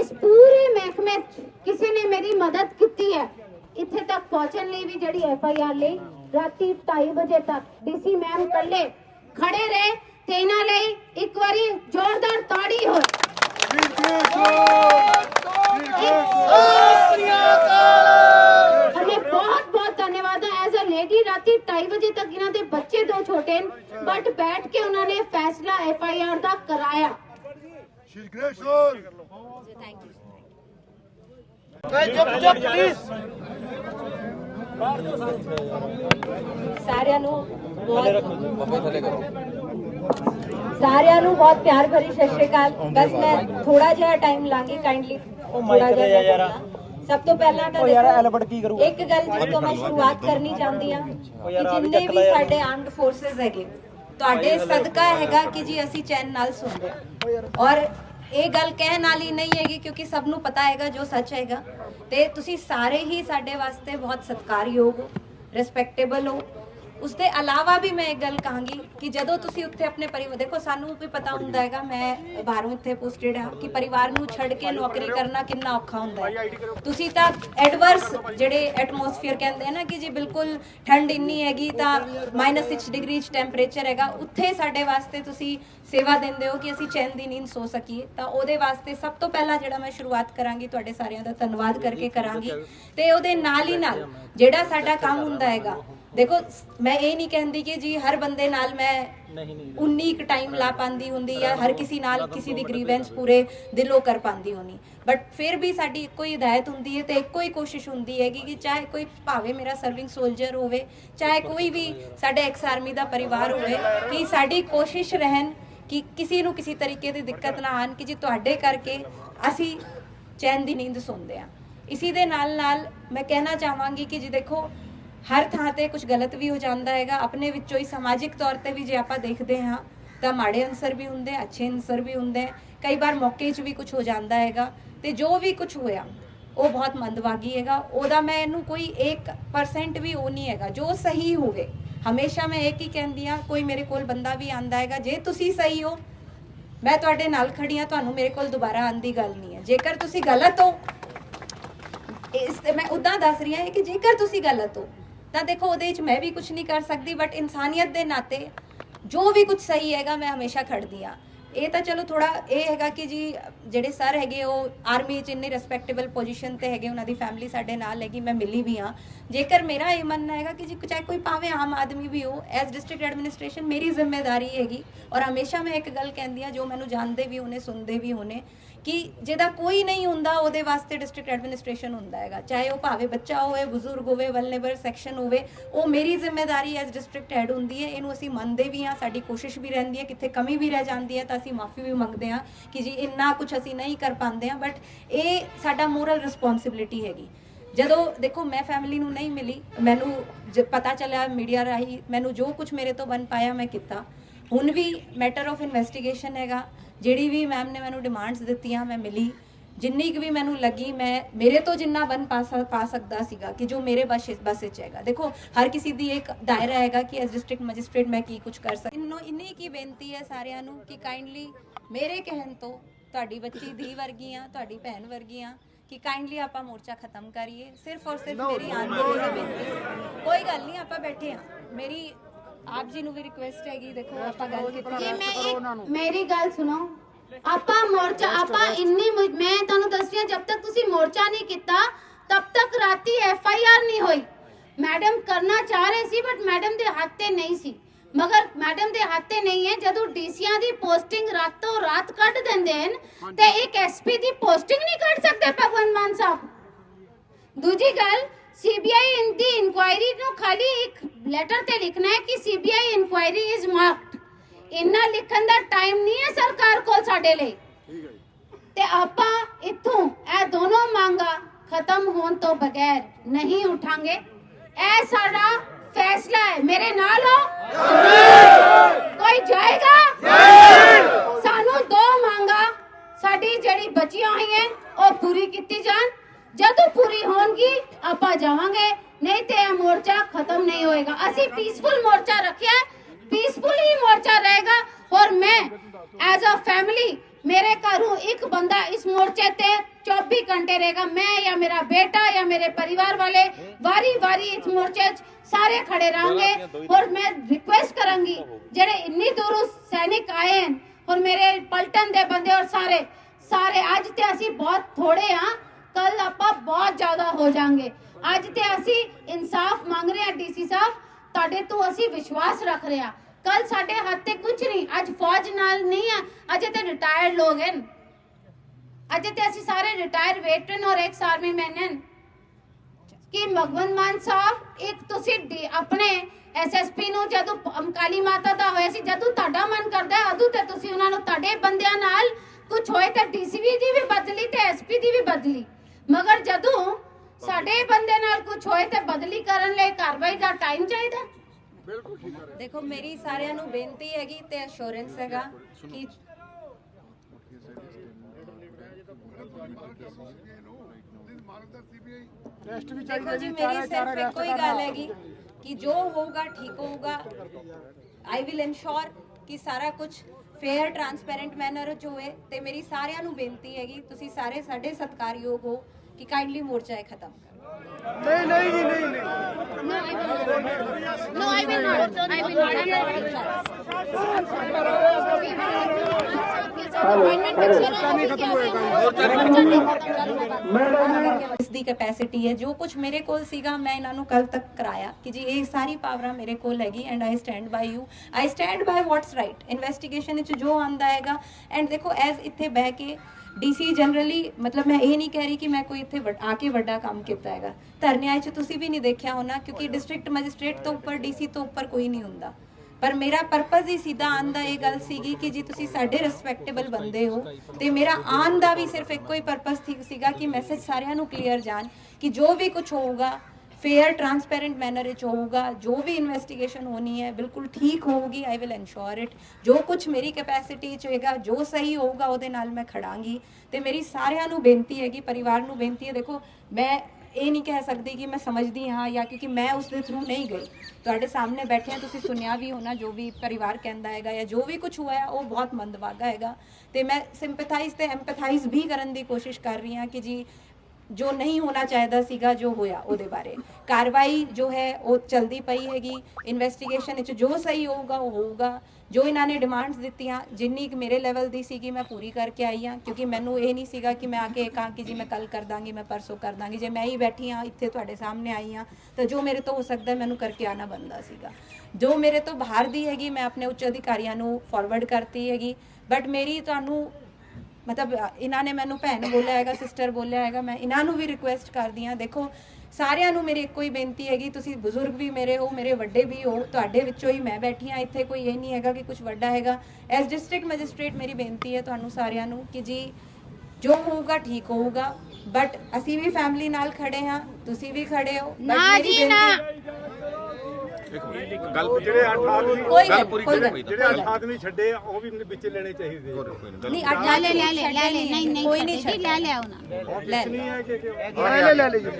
ਇਸ ਪੂਰੇ ਮਹਿਕਮੇ ਕਿਸੇ ਨੇ ਮੇਰੀ ਮਦਦ ਕੀਤੀ ਹੈ। ਇੱਥੇ ਤੱਕ ਪਹੁੰਚਣ ਲਈ ਵੀ ਜਿਹੜੀ ਐਫ ਆਈ ਆਰ ਲਈ ਰਾਤੀ 2:30 ਵਜੇ ਤੱਕ ਡੀਸੀ ਮੈਮ ਕੱਲੇ ਖੜੇ ਰਹੇ ਤੇ ਇਹਨਾਂ ਲਈ ਇੱਕ ਵਾਰੀ ਜ਼ੋਰਦਾਰ ਤਾੜੀ ਹੋਏ ਅਰੇ ਬਹੁਤ ਬਹੁਤ ਧੰਨਵਾਦ ਹੈ। ਐਜ਼ ਅ ਲੇਡੀ ਰਾਤੀ 2:30 ਵਜੇ ਤੱਕ ਇਹਨਾਂ ਦੇ ਬੱਚੇ ਦੋ ਛੋਟੇ ਨੇ ਬਟ ਬੈਠ ਕੇ ਉਹਨਾਂ ਨੇ ਫੈਸਲਾ ਐਫ ਆਈ ਆਰ ਦਾ ਕਰਾਇਆ। She's grateful. ਸਾਰਿਆਂ ਨੂੰ ਬਹੁਤ ਸਾਰਿਆਂ ਨੂੰ ਬਹੁਤ ਪਿਆਰ ਭਰੀ ਸਤਿ ਸ਼੍ਰੀ ਅਕਾਲ ਬਸ ਮੈਂ ਥੋੜਾ ਜਿਹਾ ਟਾਈਮ ਲਾਂਗੀ ਕਾਈਂਡਲੀ ਥੋੜਾ ਜਿਹਾ ਯਾਰ ਸਭ ਤੋਂ ਪਹਿਲਾਂ ਤਾਂ ਯਾਰ ਐਲਬਰਟ ਕੀ ਕਰੂਗਾ? ਇੱਕ ਗੱਲ ਜਿਸ ਤੋਂ ਮੈਂ ਸ਼ੁਰੂਆਤ ਕਰਨੀ ਚਾਹੁੰਦੀ ਆ ਕਿ ਜਿੰਨੇ ਵੀ। ਸਾਡੇ ਆਰਮਡ ਫੋਰਸਸ ਹੈਗੇ ਤੁਹਾਡੇ ਸਦਕਾ ਹੈਗਾ ਕਿ ਜੀ ਅਸੀਂ ਚੈਨ ਨਾਲ ਸੁਣਦੇ। ਔਰ ਇਹ ਗੱਲ ਕਹਿਣ ਵਾਲੀ ਨਹੀਂ ਹੈਗੀ ਕਿਉਂਕਿ ਸਭ ਨੂੰ ਪਤਾ ਹੈਗਾ ਜੋ ਸੱਚ ਹੈਗਾ ਤੇ ਤੁਸੀਂ ਸਾਰੇ ਹੀ ਸਾਡੇ ਵਾਸਤੇ ਬਹੁਤ ਸਤਿਕਾਰਯੋਗ ਹੋ ਰਿਸਪੈਕਟੇਬਲ ਹੋ। ਉਸ ਦੇ ਇਲਾਵਾ ਵੀ ਮੈਂ ਇੱਕ ਗੱਲ ਕਹਾਂਗੀ ਕਿ ਜਦੋਂ ਤੁਸੀਂ ਉੱਥੇ ਆਪਣੇ ਪਰਿਵਾਰ ਦੇਖੋ ਸਾਨੂੰ ਵੀ ਪਤਾ ਹੁੰਦਾ ਹੈਗਾ, ਮੈਂ ਬਾਹਰੋਂ ਇੱਥੇ ਪੋਸਟਡ ਹਾਂ ਕਿ ਪਰਿਵਾਰ ਨੂੰ ਛੱਡ ਕੇ ਨੌਕਰੀ ਕਰਨਾ ਕਿੰਨਾ ਔਖਾ ਹੁੰਦਾ ਹੈ। ਤੁਸੀਂ ਤਾਂ ਐਡਵਰਸ ਜਿਹੜੇ ਐਟਮੋਸਫੀਅਰ ਕਹਿੰਦੇ ਆ ਨਾ ਕਿ ਜੀ ਬਿਲਕੁਲ ਠੰਡ ਇੰਨੀ ਹੈਗੀ ਤਾਂ -6 ਡਿਗਰੀ ਚ ਟੈਂਪਰੇਚਰ ਹੈਗਾ, ਉੱਥੇ ਸਾਡੇ ਵਾਸਤੇ ਤੁਸੀਂ ਸੇਵਾ ਦਿੰਦੇ ਹੋ ਕਿ ਅਸੀਂ ਚੈਨ ਦੀ ਨੀਂਦ ਸੋ ਸਕੀਏ। ਤਾਂ ਉਹਦੇ ਵਾਸਤੇ ਸਭ ਤੋਂ ਪਹਿਲਾਂ ਜਿਹੜਾ ਮੈਂ ਸ਼ੁਰੂਆਤ ਕਰਾਂਗੀ, ਤੁਹਾਡੇ ਸਾਰਿਆਂ ਦਾ ਧੰਨਵਾਦ ਕਰਕੇ ਕਰਾਂਗੀ। ਤੇ ਉਹਦੇ ਨਾਲ ਹੀ ਨਾਲ ਜਿਹੜਾ ਸਾਡਾ ਕੰਮ ਹੁੰਦਾ ਹੈਗਾ ਦੇਖੋ ਮੈਂ ਇਹ ਨਹੀਂ ਕਹਿੰਦੀ ਕਿ ਜੀ ਹਰ ਬੰਦੇ ਨਾਲ ਮੈਂ ਨਹੀਂ ਨਹੀਂ। 19 ਇੱਕ ਟਾਈਮ ਲਾ ਪਾਉਂਦੀ ਹੁੰਦੀ ਜਾਂ ਹਰ ਕਿਸੇ ਨਾਲ ਕਿਸੇ ਦੀ ਗ੍ਰੀਵੈਂਸ ਪੂਰੇ ਦਿਲੋਂ ਕਰ ਪਾਉਂਦੀ ਹੋਣੀ। ਬਟ ਫਿਰ ਵੀ ਸਾਡੀ ਇੱਕੋ ਹੀ ਹਦਾਇਤ ਹੁੰਦੀ ਹੈ ਤੇ ਇੱਕੋ ਹੀ ਕੋਸ਼ਿਸ਼ ਹੁੰਦੀ ਹੈਗੀ ਕਿ ਚਾਹੇ ਕੋਈ ਭਾਵੇਂ ਮੇਰਾ ਸਰਵਿੰਗ ਸੋਲਜਰ ਹੋਵੇ ਚਾਹੇ ਕੋਈ ਵੀ ਸਾਡੇ ਐਕਸ ਆਰਮੀ ਦਾ ਪਰਿਵਾਰ ਹੋਵੇ ਕਿ ਸਾਡੀ ਕੋਸ਼ਿਸ਼ ਰਹਿਣ ਕਿ ਕਿਸੇ ਨੂੰ ਕਿਸੇ ਤਰੀਕੇ ਦੀ ਦਿੱਕਤ ਨਾ ਆਣ ਕਿ ਜੀ ਤੁਹਾਡੇ ਕਰਕੇ ਅਸੀਂ ਚੈਨ ਦੀ ਨੀਂਦ ਸੌਂਦੇ ਆ ਇਸੇ ਦੇ ਨਾਲ ਨਾਲ ਮੈਂ ਕਹਿਣਾ ਚਾਹਾਂਗੀ ਕਿ ਜੀ ਦੇਖੋ ਹਰ ਥਾਂ ਤੇ ਕੁਝ ਗਲਤ ਵੀ ਹੋ ਜਾਂਦਾ ਹੈਗਾ। ਆਪਣੇ ਵਿੱਚੋਂ ਹੀ ਸਮਾਜਿਕ ਤੌਰ ਤੇ ਵੀ ਜੇ ਆਪਾਂ ਦੇਖਦੇ ਹਾਂ, ਤਾਂ ਮਾੜੇ ਅਨਸਰ ਵੀ ਹੁੰਦੇ, ਅੱਛੇ ਅਨਸਰ ਵੀ ਹੁੰਦੇ। ਕਈ ਵਾਰ ਮੌਕੇ 'ਚ ਵੀ ਕੁਝ ਹੋ ਜਾਂਦਾ ਹੈਗਾ ਤੇ ਜੋ ਵੀ ਕੁਝ ਹੋਇਆ, ਉਹ ਬਹੁਤ ਮੰਦਵਾਗੀ ਹੈਗਾ। ਉਹਦਾ ਮੈਂ ਇਹਨੂੰ ਕੋਈ 1% ਵੀ ਉਹ ਨਹੀਂ ਹੈਗਾ। ਜੋ ਸਹੀ ਹੋਵੇ, ਹਮੇਸ਼ਾ ਮੈਂ ਇਹ ਹੀ ਕਹਿੰਦੀ ਆ ਕੋਈ ਮੇਰੇ ਕੋਲ ਬੰਦਾ ਵੀ ਆਂਦਾ ਹੈਗਾ, ਜੇ ਤੁਸੀਂ ਸਹੀ ਹੋ, ਮੈਂ ਤੁਹਾਡੇ ਨਾਲ ਖੜੀ ਆ ਤੁਹਾਨੂੰ ਮੇਰੇ ਕੋਲ ਦੁਬਾਰਾ ਆਉਣ ਦੀ ਗੱਲ ਨਹੀਂ ਹੈ। ਜੇਕਰ ਤੁਸੀਂ ਗਲਤ ਹੋ, ਇਸ ਤੇ ਮੈਂ ਉਦਾਂ ਦੱਸ ਰਹੀ ਹਾਂ ਕਿ ਜੇਕਰ ਤੁਸੀਂ ਗਲਤ ਹੋ ਤਾਂ ਦੇਖੋ ਉਹਦੇ ਵਿੱਚ ਮੈਂ ਵੀ ਕੁਝ ਨਹੀਂ ਕਰ ਸਕਦੀ ਬਟ ਇਨਸਾਨੀਅਤ ਦੇ ਨਾਤੇ ਜੋ ਵੀ ਕੁਝ ਸਹੀ ਹੈਗਾ, ਮੈਂ ਹਮੇਸ਼ਾ ਖੜਦੀ ਆ ਇਹ ਤਾਂ ਚਲੋ ਥੋੜਾ ਇਹ ਹੈਗਾ ਕਿ ਜੀ ਜਿਹੜੇ ਸਰ ਹੈਗੇ ਉਹ ਆਰਮੀ 'ਚ ਇੰਨੇ ਰਿਸਪੈਕਟੇਬਲ ਪੋਜੀਸ਼ਨ ਤੇ ਹੈਗੇ, ਉਹਨਾਂ ਦੀ ਫੈਮਿਲੀ ਸਾਡੇ ਨਾਲ ਹੈਗੀ, ਮੈਂ ਮਿਲੀ ਵੀ ਆ ਜੇਕਰ ਮੇਰਾ ਇਹ ਮੰਨਣਾ ਹੈਗਾ ਕਿ ਜੀ ਚਾਹੇ ਕੋਈ ਭਾਵੇਂ ਆਮ ਆਦਮੀ ਵੀ ਹੋ ਐਜ਼ ਡਿਸਟ੍ਰਿਕਟ ਐਡਮਿਨਿਸਟ੍ਰੇਸ਼ਨ ਮੇਰੀ ਜ਼ਿੰਮੇਵਾਰੀ ਹੈਗੀ। ਔਰ ਹਮੇਸ਼ਾ ਮੈਂ ਇੱਕ ਗੱਲ ਕਹਿੰਦੀ ਆ ਜੋ ਮੈਨੂੰ ਜਾਣਦੇ ਵੀ ਹੋਣੇ, ਸੁਣਦੇ ਵੀ ਹੋਣੇ, ਕਿ ਜਿਹਦਾ ਕੋਈ ਨਹੀਂ ਹੁੰਦਾ, ਉਹਦੇ ਵਾਸਤੇ ਡਿਸਟ੍ਰਿਕਟ ਐਡਮਿਨਿਸਟ੍ਰੇਸ਼ਨ ਹੁੰਦਾ ਹੈਗਾ। ਚਾਹੇ ਉਹ ਭਾਵੇਂ ਬੱਚਾ ਹੋਵੇ, ਬਜ਼ੁਰਗ ਹੋਵੇ ਵਲਨੇਬਲ ਸੈਕਸ਼ਨ ਹੋਵੇ, ਉਹ ਮੇਰੀ ਜ਼ਿੰਮੇਵਾਰੀ ਐਜ਼ ਡਿਸਟ੍ਰਿਕਟ ਹੈਡ ਹੁੰਦੀ ਹੈ। ਇਹਨੂੰ ਅਸੀਂ ਮੰਨਦੇ ਵੀ ਹਾਂ, ਸਾਡੀ ਕੋਸ਼ਿਸ਼ ਵੀ ਰਹਿੰਦੀ ਹੈ, ਕਿੱਥੇ ਕਮੀ ਵੀ ਰਹਿ ਜਾਂਦੀ ਹੈ, ਤਾਂ ਅਸੀਂ ਮਾਫੀ ਵੀ ਮੰਗਦੇ ਹਾਂ ਕਿ ਜੀ ਇੰਨਾ ਕੁਝ ਅਸੀਂ ਨਹੀਂ ਕਰ ਪਾਉਂਦੇ ਹਾਂ ਬਟ ਇਹ ਸਾਡਾ ਮੋਰਲ ਰਿਸਪੌਂਸਿਬਿਲਿਟੀ ਹੈਗੀ। ਜਦੋਂ ਦੇਖੋ ਮੈਂ ਫੈਮਿਲੀ ਨੂੰ ਨਹੀਂ ਮਿਲੀ, ਮੈਨੂੰ ਜ- ਪਤਾ ਚੱਲਿਆ ਮੀਡੀਆ ਰਾਹੀਂ ਮੈਨੂੰ ਜੋ ਕੁਝ ਮੇਰੇ ਤੋਂ ਬਣ ਪਾਇਆ ਮੈਂ ਕੀਤਾ। ਹੁਣ ਵੀ ਮੈਟਰ ਆਫ ਇਨਵੈਸਟੀਗੇਸ਼ਨ ਹੈਗਾ। ਜਿਹੜੀ ਵੀ ਮੈਮ ਨੇ ਮੈਨੂੰ ਡਿਮਾਂਡਸ ਦਿੱਤੀਆਂ, ਮੈਂ ਮਿਲੀ। ਜਿੰਨੀ ਕੁ ਵੀ ਮੈਨੂੰ ਲੱਗੀ ਮੈਂ ਮੇਰੇ ਤੋਂ ਜਿੰਨਾ ਬਨ ਪਾ ਸਕ- ਪਾ ਸਕਦਾ ਸੀਗਾ ਕਿ ਜੋ ਮੇਰੇ ਬਸ ਬਸ ਵਿੱਚ ਹੈਗਾ। ਦੇਖੋ ਹਰ ਕਿਸੇ ਦੀ ਇੱਕ ਦਾਇਰਾ ਹੈਗਾ ਕਿ ਐਸ ਡਿਸਟ੍ਰਿਕਟ ਮੈਜਿਸਟ੍ਰੇਟ ਮੈਂ ਕੀ ਕੁਝ ਕਰ ਸਕਦਾ। ਇੰਨੋ ਇੰਨੀ ਕੀ ਬੇਨਤੀ ਹੈ ਸਾਰਿਆਂ ਨੂੰ ਕਿ ਕਾਈਂਡਲੀ ਮੇਰੇ ਕਹਿਣ ਤੋਂ ਤੁਹਾਡੀ ਬੱਚੀ ਧੀ ਵਰਗੀ ਆ ਤੁਹਾਡੀ ਭੈਣ ਵਰਗੀ ਆ ਕਿ ਕਾਈਂਡਲੀ ਆਪਾਂ ਮੋਰਚਾ ਖਤਮ ਕਰੀਏ। ਸਿਰਫ ਔਰ ਸਿਰਫ ਮੇਰੀ ਆਂਦਰੀ ਹੈ ਬੇਨਤੀ। ਕੋਈ ਗੱਲ ਨਹੀਂ ਆਪਾਂ ਬੈਠੇ ਆ। ਮੇਰੀ ਆਪ ਜੀ ਨੂੰ ਵੀ ਰਿਕੁਐਸਟ ਹੈਗੀ ਦੇਖੋ ਆਪਾਂ ਗੱਲ ਕੀਤੀ ਜੀ ਮੈਂ ਇੱਕ ਮੇਰੀ ਗੱਲ ਸੁਣੋ। ਆਪਾਂ ਮੋਰਚਾ, ਆਪਾਂ ਇੰਨੀ ਮੈਂ ਤੁਹਾਨੂੰ ਦੱਸ ਰਹੀ ਜਦ ਤੱਕ ਤੁਸੀਂ ਮੋਰਚਾ ਨਹੀਂ ਕੀਤਾ, ਤਬ ਤੱਕ ਰਾਤੀ ਐਫ ਆਈ ਆਰ ਨਹੀਂ ਹੋਈ। ਮੈਡਮ ਕਰਨਾ ਚਾਹ ਰਹੇ ਸੀ ਬਟ ਮੈਡਮ ਦੇ ਹੱਥ ਤੇ ਨਹੀਂ ਸੀ। ਮਗਰ ਮੈਡਮ ਦੇ ਹੱਥ ਤੇ ਨਹੀਂ ਹੈ, ਜਦੋਂ ਡੀਸੀਆਂ ਦੀ ਪੋਸਟਿੰਗ ਰਾਤੋਂ ਰਾਤ ਕੱਢ ਦਿੰਦੇ ਹਨ, ਤੇ ਇੱਕ ਐਸਪੀ ਦੀ ਪੋਸਟਿੰਗ ਨਹੀਂ ਕੱਢ ਸਕਦੇ ਭਗਵੰਤ ਮਾਨ ਸਾਹਿਬ। ਦੂਜੀ ਗੱਲ ਸੀਬੀਆਈ ਦੀ ਇਨਕੁਆਇਰੀ ਨੂੰ ਖਾਲੀ ਇੱਕ ਲੈਟਰ ਤੇ ਲਿਖਣਾ ਹੈ ਕਿ ਸੀਬੀਆਈ ਇਨਕੁਆਇਰੀ ਇਜ਼ ਮਾਰਕਡ ਇੰਨਾ ਲਿਖਣ ਦਾ ਟਾਈਮ ਨਹੀਂ ਹੈ ਸਰਕਾਰ ਕੋਲ ਸਾਡੇ ਲਈ। ਤੇ ਆਪਾਂ ਇੱਥੋਂ ਇਹ ਦੋਨੋਂ ਮੰਗਾਂ ਖਤਮ ਹੋਣ ਤੋਂ ਬਗੈਰ ਨਹੀਂ ਉਠਾਂਗੇ। ਇਹ ਸਾਡਾ ਫੈਸਲਾ ਹੈ। ਮੇਰੇ ਨਾਲ ਹੋ? ਕੋਈ ਜਾਏਗਾ? ਸਾਨੂੰ ਦੋ ਮੰਗਾਂ ਸਾਡੀ ਜਿਹੜੀ ਬਚੀਆਂ ਹੋਈਆਂ ਉਹ ਪੂਰੀ ਕੀਤੀ ਜਾਣ। ਜਦੋਂ ਪੂਰੀ ਹੋਣਗੀ ਆਪਾਂ ਜਾਵਾਂਗੇ। ਨਹੀਂ ਤੇ ਇਹ ਮੋਰਚਾ ਖਤਮ ਨਹੀਂ ਹੋਏਗਾ। ਅਸੀਂ ਪੀਸਫੁਲ ਮੋਰਚਾ ਰੱਖਿਆ। ਪੀਸਫੁਲ ਹੀ ਮੋਰਚਾ ਰਹੇਗਾ ਔਰ ਮੈਂ ਐਜ਼ ਅ ਫੈਮਿਲੀ ਮੇਰੇ ਘਰੋਂ ਇੱਕ ਬੰਦਾ ਇਸ ਮੋਰਚੇ 24 ਘੰਟੇ ਰਹੇਗਾ ਮੈਂ ਜਾਂ ਮੇਰਾ ਬੇਟਾ ਜਾਂ ਮੇਰੇ ਪਰਿਵਾਰ ਵਾਲੇ ਵਾਰੀ ਵਾਰੀ ਇਸ ਮੋਰਚੇ 'ਚ ਸਾਰੇ ਖੜੇ ਰਹਾਂਗੇ ਔਰ ਮੈਂ ਰਿਕੁਐਸਟ ਕਰਾਂਗੀ ਜਿਹੜੇ ਇੰਨੀ ਦੂਰੋਂ ਸੈਨਿਕ ਆਏ ਹਨ ਔਰ ਮੇਰੇ ਪਲਟਨ ਦੇ ਬੰਦੇ ਔਰ ਸਾਰੇ ਸਾਰੇ ਅੱਜ ਤੇ ਅਸੀਂ ਬਹੁਤ ਥੋੜੇ ਆ ਕੱਲ ਆਪਾਂ ਬਹੁਤ ਜ਼ਿਆਦਾ ਹੋ ਜਾਾਂਗੇ ਅੱਜ ਤੇ ਅਸੀਂ ਇਨਸਾਫ ਮੰਗ ਰਹੇ ਆ ਡੀਸੀ ਸਾਹਿਬ ਤੁਹਾਡੇ ਤੋਂ ਅਸੀਂ ਵਿਸ਼ਵਾਸ ਰੱਖ ਰਹੇ ਕੱਲ ਸਾਡੇ ਹੱਥ ਤੇ ਕੁਝ ਨਹੀਂ ਅੱਜ ਫੌਜ ਨਾਲ ਨਹੀਂ ਆ ਅਜੇ ਤੇ ਰਿਟਾਇਰਡ ਲੋਕ ਹਨ। ਅਜੇ ਤੇ ਅਸੀਂ ਸਾਰੇ ਰਿਟਾਇਰ ਵੇਟਰਨ ਔਰ ਐਕਸ ਆਰਮੀ ਮੈਨ ਹਨ। ਕਿ ਭਗਵੰਤ ਮਾਨ ਸਾਹਿਬ ਇੱਕ ਤੁਸੀਂ ਆਪਣੇ ਐਸਐਸਪੀ ਨੂੰ ਜਦੋਂ ਪ- ਕਾਲੀ ਮਾਤਾ ਦਾ ਹੋਇਆ ਸੀ ਜਦੋਂ ਤੁਹਾਡਾ ਮਨ ਕਰਦਾ ਹੈ, ਤੇ ਤੁਸੀਂ ਉਹਨਾਂ ਨੂੰ ਤੁਹਾਡੇ ਬੰਦਿਆਂ ਨਾਲ ਕੁਝ ਹੋਏ ਤਾਂ ਡੀਸੀਪੀ ਦੀ ਵੀ ਬਦਲੀ ਤੇ ਐਸਪੀ ਦੀ ਵੀ ਬਦਲੀ। ਮਗਰ ਜਦੋਂ ਸਾਡੇ ਬੰਦੇ ਨਾਲ ਕੁਝ ਹੋਏ ਤੇ ਬਦਲੀ ਕਰਨ ਲਈ ਕਾਰਵਾਈ ਦਾ ਟਾਈਮ ਚਾਹੀਦਾ। ਦੇਖੋ ਮੇਰੀ ਸਾਰਿਆਂ ਨੂੰ ਬੇਨਤੀ ਹੈਗੀ ਤੇ ਅਸ਼ੋਰੈਂਸ ਹੈਗਾ ਕਿ ਟੈਸਟ ਵੀ ਦੇਖੋ ਚਾਹੀਦਾ ਜੀ ਜੀ ਮੇਰੀ ਸਿਰਫ ਇੱਕੋ ਹੀ ਗੱਲ ਹੈਗੀ ਕਿ ਜੋ ਹੋਊਗਾ ਠੀਕ ਹੋਊਗਾ। ਆਈ ਵਿਲ ਇਨਸ਼ੋਰ ਕਿ ਸਾਰਾ ਕੁਝ ਫੇਅਰ ਟਰਾਂਸਪੇਰੈਂਟ ਮੈਨਰ ਚ ਹੋਏ ਤੇ ਮੇਰੀ ਸਾਰਿਆਂ ਨੂੰ ਬੇਨਤੀ ਹੈਗੀ ਤੁਸੀਂ ਸਾਰੇ ਸਾਡੇ ਸਤਿਕਾਰਯੋਗ ਹੋ। ਕਿ ਕਾਈਂਡਲੀ ਮੋਰਚਾ ਇਹ ਖਤਮ ਕਰੋ ਨਹੀਂ ਨਹੀਂ ਜੀ ਨਹੀਂ ਨਹੀਂ No, I will not. I will not. I'm not. Appointment fix ਕਰੋ। ਇਸ ਦੀ ਕੈਪੈਸਿਟੀ ਹੈ। ਜੋ ਕੁਝ ਮੇਰੇ ਕੋਲ ਸੀਗਾ ਮੈਂ ਇਹਨਾਂ ਨੂੰ ਕੱਲ ਤੱਕ ਕਰਾਇਆ ਕਿ ਜੀ ਇਹ ਸਾਰੀ ਪਾਵਰਾਂ ਮੇਰੇ ਕੋਲ ਹੈਗੀ and I stand by you I stand by what's right investigation ਵਿੱਚ ਜੋ ਆਂਦਾ ਹੈਗਾ ਐਂਡ ਦੇਖੋ ਐਜ਼ ਇੱਥੇ ਬਹਿ ਕੇ ਡੀਸੀ ਜਨਰਲੀ ਮਤਲਬ ਮੈਂ ਇਹ ਨਹੀਂ ਕਹਿ ਰਹੀ ਕਿ ਮੈਂ ਕੋਈ ਇੱਥੇ ਆ ਕੇ ਵੱਡਾ ਕੰਮ ਕੀਤਾ ਹੈਗਾ। ਧਰਨਿਆਂ 'ਚ ਤੁਸੀਂ ਵੀ ਨਹੀਂ ਦੇਖਿਆ ਹੋਣਾ ਕਿਉਂਕਿ ਡਿਸਟ੍ਰਿਕਟ ਮੈਜਿਸਟ੍ਰੇਟ ਤੋਂ ਉੱਪਰ ਡੀਸੀ ਤੋਂ ਉੱਪਰ ਕੋਈ ਨਹੀਂ ਹੁੰਦਾ। ਪਰ ਮੇਰਾ ਪਰਪਸ ਹੀ ਸਿੱਧਾ ਆਉਣ ਦਾ ਇਹ ਗੱਲ ਸੀਗੀ ਕਿ ਜੀ ਤੁਸੀਂ ਸਾਡੇ ਰਿਸਪੈਕਟੇਬਲ ਬੰਦੇ ਹੋ ਤੇ ਮੇਰਾ ਆਉਣ ਦਾ ਵੀ ਸਿਰਫ ਇੱਕੋ ਹੀ ਪਰਪਸ ਸੀਗਾ ਕਿ ਮੈਸੇਜ ਸਾਰਿਆਂ ਨੂੰ ਕਲੀਅਰ ਜਾਣ ਕਿ ਜੋ ਵੀ ਕੁਝ ਹੋਊਗਾ ਫੇਅਰ ਟਰਾਂਸਪੇਰੈਂਟ ਮੈਨਰ ਵਿੱਚ ਹੋਊਗਾ, ਜੋ ਵੀ ਇਨਵੈਸਟੀਗੇਸ਼ਨ ਹੋਣੀ ਹੈ, ਬਿਲਕੁਲ ਠੀਕ ਹੋਊਗੀ ਆਈ ਵਿਲ ਇਨਸ਼ੋਰ ਇਟ ਜੋ ਕੁਝ ਮੇਰੀ ਕੈਪੈਸਿਟੀ ਚ ਹੋਏਗਾ, ਜੋ ਸਹੀ ਹੋਊਗਾ, ਉਹਦੇ ਨਾਲ ਮੈਂ ਖੜਾਂਗੀ। ਤੇ ਮੇਰੀ ਸਾਰਿਆਂ ਨੂੰ ਬੇਨਤੀ ਹੈ ਕਿ ਪਰਿਵਾਰ ਨੂੰ ਬੇਨਤੀ ਹੈ, ਦੇਖੋ, ਮੈਂ ਇਹ ਨਹੀਂ ਕਹਿ ਸਕਦੀ ਕਿ ਮੈਂ ਸਮਝਦੀ ਹਾਂ ਜਾਂ ਕਿਉਂਕਿ ਮੈਂ ਉਸ ਦੇ ਥਰੂ ਨਹੀਂ ਗਈ। ਤੁਹਾਡੇ ਸਾਹਮਣੇ ਬੈਠੇ ਆ ਤੁਸੀਂ ਸੁਣਿਆ ਵੀ ਹੋਣਾ, ਜੋ ਵੀ ਪਰਿਵਾਰ ਕਹਿੰਦਾ ਹੈਗਾ ਜਾਂ ਜੋ ਵੀ ਕੁਝ ਹੋਇਆ, ਉਹ ਬਹੁਤ ਮੰਦਵਾਗਾ ਹੈਗਾ। ਤੇ ਮੈਂ ਸਿੰਪਥਾਈਜ਼ ਤੇ ਐਮਪਥਾਈਜ਼ ਵੀ ਕਰਨ ਦੀ ਕੋਸ਼ਿਸ਼ ਕਰ ਰਹੀ ਹਾਂ ਕਿ ਜੀ, ਜੋ ਨਹੀਂ ਹੋਣਾ ਚਾਹੀਦਾ ਸੀਗਾ, ਜੋ ਹੋਇਆ ਉਹਦੇ ਬਾਰੇ। ਕਾਰਵਾਈ ਜੋ ਹੈ, ਉਹ ਚਲਦੀ ਪਈ ਹੈਗੀ। ਇਨਵੈਸਟੀਗੇਸ਼ਨ ਵਿੱਚ ਜੋ ਸਹੀ ਹੋਊਗਾ, ਉਹ ਹੋਊਗਾ। ਜੋ ਇਹਨਾਂ ਨੇ ਡਿਮਾਂਡਸ ਦਿੱਤੀਆਂ, ਜਿੰਨੀ ਕਿ ਮੇਰੇ ਲੈਵਲ ਦੀ ਸੀਗੀ, ਮੈਂ ਪੂਰੀ ਕਰਕੇ ਆਈ ਹਾਂ, ਕਿਉਂਕਿ ਮੈਨੂੰ ਇਹ ਨਹੀਂ ਸੀਗਾ ਕਿ ਮੈਂ ਆ ਕੇ ਕਹਾਂ ਕਿ ਜੀ ਮੈਂ ਕੱਲ ਕਰ ਦਾਂਗੀ, ਮੈਂ ਪਰਸੋਂ ਕਰ ਦਾਂਗੀ, ਜੇ ਮੈਂ ਹੀ ਬੈਠੀ ਹਾਂ, ਇੱਥੇ ਤੁਹਾਡੇ ਸਾਹਮਣੇ ਆਈ ਹਾਂ, ਤਾਂ ਜੋ ਮੇਰੇ ਤੋਂ ਹੋ ਸਕਦਾ ਮੈਨੂੰ ਕਰਕੇ ਆਣਾ ਬੰਦਾ ਸੀਗਾ। ਜੋ ਮੇਰੇ ਤੋਂ ਬਾਹਰ ਦੀ ਹੈਗੀ, ਮੈਂ ਆਪਣੇ ਉੱਚ ਅਧਿਕਾਰੀਆਂ ਨੂੰ ਫਾਰਵਰਡ ਕਰਤੀ ਹੈਗੀ ਬਟ ਮੇਰੀ ਤੁਹਾਨੂੰ ਮਤਲਬ ਇਹਨਾਂ ਨੇ ਮੈਨੂੰ ਭੈਣ ਬੋਲਿਆ ਹੈਗਾ ਸਿਸਟਰ ਬੋਲਿਆ ਹੈਗਾ ਮੈਂ ਇਹਨਾਂ ਨੂੰ ਵੀ ਰਿਕੁਐਸਟ ਕਰਦੀ ਹਾਂ। ਦੇਖੋ ਸਾਰਿਆਂ ਨੂੰ ਮੇਰੀ ਇੱਕੋ ਹੀ ਬੇਨਤੀ ਹੈਗੀ ਤੁਸੀਂ ਬਜ਼ੁਰਗ ਵੀ ਮੇਰੇ ਹੋ ਮੇਰੇ ਵੱਡੇ ਵੀ ਹੋ ਤੁਹਾਡੇ ਵਿੱਚੋਂ ਹੀ ਮੈਂ ਬੈਠੀ ਹਾਂ। ਇੱਥੇ ਕੋਈ ਇਹ ਨਹੀਂ ਹੈਗਾ ਕਿ ਕੁਝ ਵੱਡਾ ਹੈਗਾ। ਐਸ ਡਿਸਟ੍ਰਿਕਟ ਮੈਜਿਸਟ੍ਰੇਟ ਮੇਰੀ ਬੇਨਤੀ ਹੈ ਤੁਹਾਨੂੰ ਸਾਰਿਆਂ ਨੂੰ ਕਿ ਜੀ ਜੋ ਹੋਊਗਾ ਠੀਕ ਹੋਊਗਾ ਬਟ ਅਸੀਂ ਵੀ ਫੈਮਿਲੀ ਨਾਲ ਖੜੇ ਹਾਂ ਤੁਸੀਂ ਵੀ ਖੜੇ ਹੋ ਨਾ ਮੇਰੀ ਜੀ, ਬੇਨਤੀ- ਗੱਲ ਜਿਹੜੇ ਅੱਠ ਆਦਮੀ ਕੋਈ ਗੱਲ ਪੂਰੀ ਕੋਈ ਕਰੋ ਜਿਹੜੇ ਅੱਠ ਆਦਮੀ ਛੱਡੇ ਆ, ਉਹ ਵੀ ਵਿੱਚ ਲੈਣੇ ਚਾਹੀਦੇ ਨਹੀਂ ਅੱਡ ਲੈ ਲੈ ਲੈ ਲੈ ਲੈ ਲੈ ਨਹੀਂ ਨਹੀਂ ਕੋਈ ਨਹੀਂ ਲੈ ਲੈ ਆਉਣਾ ਲੈ। ਨਹੀਂ ਹੈ ਕਿ ਕਿ ਲੈ ਲੈ ਲੈ ਜੀ।